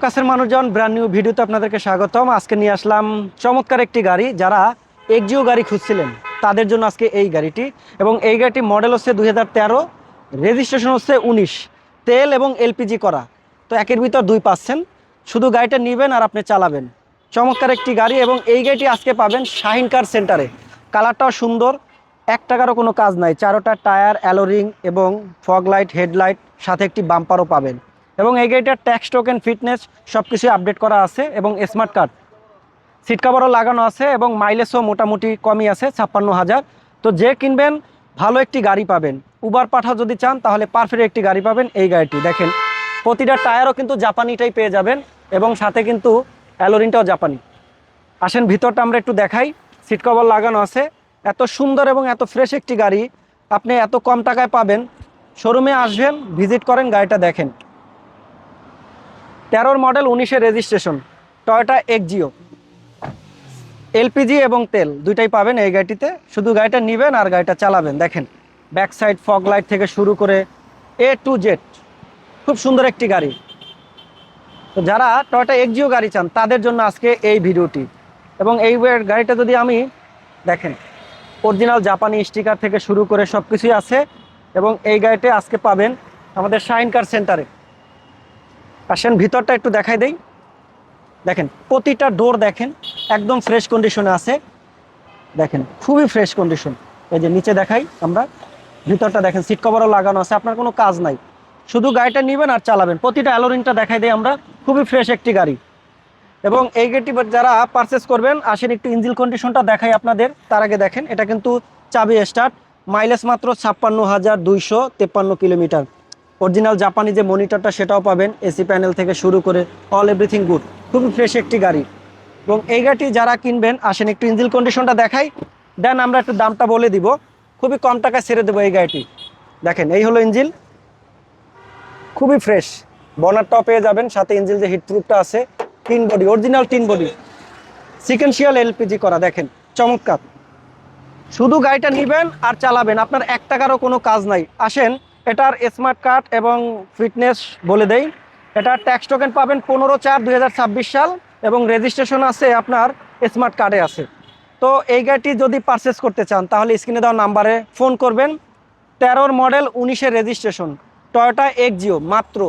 কাছের মানুষজন brand new ভিডিওতে আপনাদেরকে স্বাগতম। আজকে নিয়ে আসলাম চমৎকার একটি গাড়ি, যারা এক্সিও গাড়ি খুঁজছিলেন, তাদের জন্য আজকে এই গাড়িটি। এবং এই গাড়িটি মডেল হচ্ছে দুই হাজার তেরো রেজিস্ট্রেশন হচ্ছে উনিশ, তেল এবং এলপিজি করা। তো একের ভিতর দুই পাচ্ছেন। শুধু গাড়িটা নেবেন আর আপনি চালাবেন। চমৎকার একটি গাড়ি এবং এই গাড়িটি আজকে পাবেন শাহিন কার সেন্টারে। কালারটাও সুন্দর, এক টাকারও কোনো কাজ নাই। চারোটা টায়ার অ্যালোরিং এবং ফগ লাইট হেডলাইট সাথে একটি বাম্পারও পাবেন। এবং এই গাড়িটার ট্যাক্স টোকেন ফিটনেস সব কিছুই আপডেট করা আছে এবং স্মার্ট কার্ড সিট কাভারও লাগানো আছে এবং মাইলেজও মোটামুটি কমই আছে, ছাপ্পান্ন হাজার। তো যে কিনবেন, ভালো একটি গাড়ি পাবেন। উবার পাঠা যদি চান, তাহলে পারফেক্ট একটি গাড়ি পাবেন এই গাড়িটি। দেখেন, প্রতিটা টায়ারও কিন্তু জাপানিটাই পেয়ে যাবেন এবং সাথে কিন্তু অ্যালোরিনটাও জাপানি। আসেন, ভিতরটা আমরা একটু দেখাই। সিট কভার লাগানো আছে। এত সুন্দর এবং এত ফ্রেশ একটি গাড়ি। আপনি এত কম টাকায় পাবেন। শোরুমে আসবেন ভিজিট করেন, গাড়িটা দেখেন। তেরোর মডেল উনিশের রেজিস্ট্রেশন টয়োটা এক্সজিও এলপিজি এবং তেল, দুইটাই পাবেন এই গাড়িটিতে। শুধু গাড়িটা নেবেন আর গাড়িটা চালাবেন, দেখেন। ব্যাক সাইড ফগ লাইট থেকে শুরু করে এ টু জেড খুব সুন্দর একটি গাড়ি। তো যারা টয়োটা এক্সজিও গাড়ি চান, তাদের জন্য আজকে এই ভিডিওটি। এবং এই গাড়িটা যদি আমি, দেখেন অরিজিনাল জাপানি স্টিকার থেকে শুরু করে সব কিছুই আছে। এবং এই গাড়িতে আজকে পাবেন আমাদের শাইন কার সেন্টারে আসেন, ভিতরটা একটু দেখাই দেই। দেখেন, প্রতিটা ডোর দেখেন, একদম ফ্রেশ কন্ডিশনে আছে। দেখেন, খুবই ফ্রেশ কন্ডিশন এই যে নিচে দেখাই আমরা, ভিতরটা দেখেন সিট কভারও লাগানো আছে, আপনার কোনো কাজ নাই। শুধু গাড়িটা নেবেন আর চালাবেন। প্রতিটা অ্যালোরিনটা দেখাই দিই আমরা, খুবই ফ্রেশ একটি গাড়ি। এবং এই গাড়িটি যারা পারচেস করবেন, আসেন একটু ইঞ্জিল কন্ডিশনটা দেখাই আপনাদের। তার আগে দেখেন, এটা কিন্তু চাবি স্টার্ট মাইলেজ মাত্র ছাপ্পান্ন হাজার দুইশো তেপ্পান্ন কিলোমিটার। অরিজিনাল জাপানি যে মনিটরটা সেটাও পাবেন এসি প্যানেল থেকে শুরু করে অল এভরিথিং গুড খুবই ফ্রেশ একটি গাড়ি। এবং এই গাড়িটি যারা কিনবেন, আসেন একটু ইঞ্জিল কন্ডিশনটা দেখাই, দেন আমরা একটু দামটা বলে দিব। খুবই কম টাকায় ছেড়ে দেবো এই গাড়িটি। দেখেন, এই হলো ইঞ্জিল খুবই ফ্রেশ বনারটাও পেয়ে যাবেন, সাথে ইঞ্জিল যে হিটপ্রুফটা আছে তিন বডি অরিজিনাল তিন বডি সিকেন্সিয়াল এলপিজি করা, দেখেন, চমৎকার। শুধু গাড়িটা নেবেন আর চালাবেন, আপনার এক টাকারও কোনো কাজ নাই। আসেন এটার স্মার্ট কার্ড এবং ফিটনেস বলে দেই। এটার ট্যাক্স টোকেন পাবেন পনেরো চার দুই সাল এবং রেজিস্ট্রেশন আছে আপনার স্মার্ট কার্ডে আছে। তো এই গাড়িটি যদি পারচেস করতে চান, তাহলে স্ক্রিনে দেওয়া নাম্বারে ফোন করবেন। তেরোর মডেল উনিশের রেজিস্ট্রেশন টয়োটা এক্সজিও মাত্র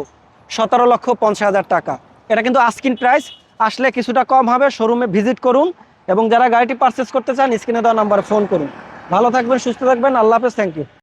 সতেরো লক্ষ পঞ্চাশ হাজার টাকা। এটা কিন্তু আস্কিন প্রাইস আসলে কিছুটা কম হবে শোরুমে ভিজিট করুন এবং যারা গাড়িটি পারচেস করতে চান স্ক্রিনে দেওয়া নাম্বারে ফোন করুন। ভালো থাকবেন, সুস্থ থাকবেন, আল্লাহ হাফেজ থ্যাংক ইউ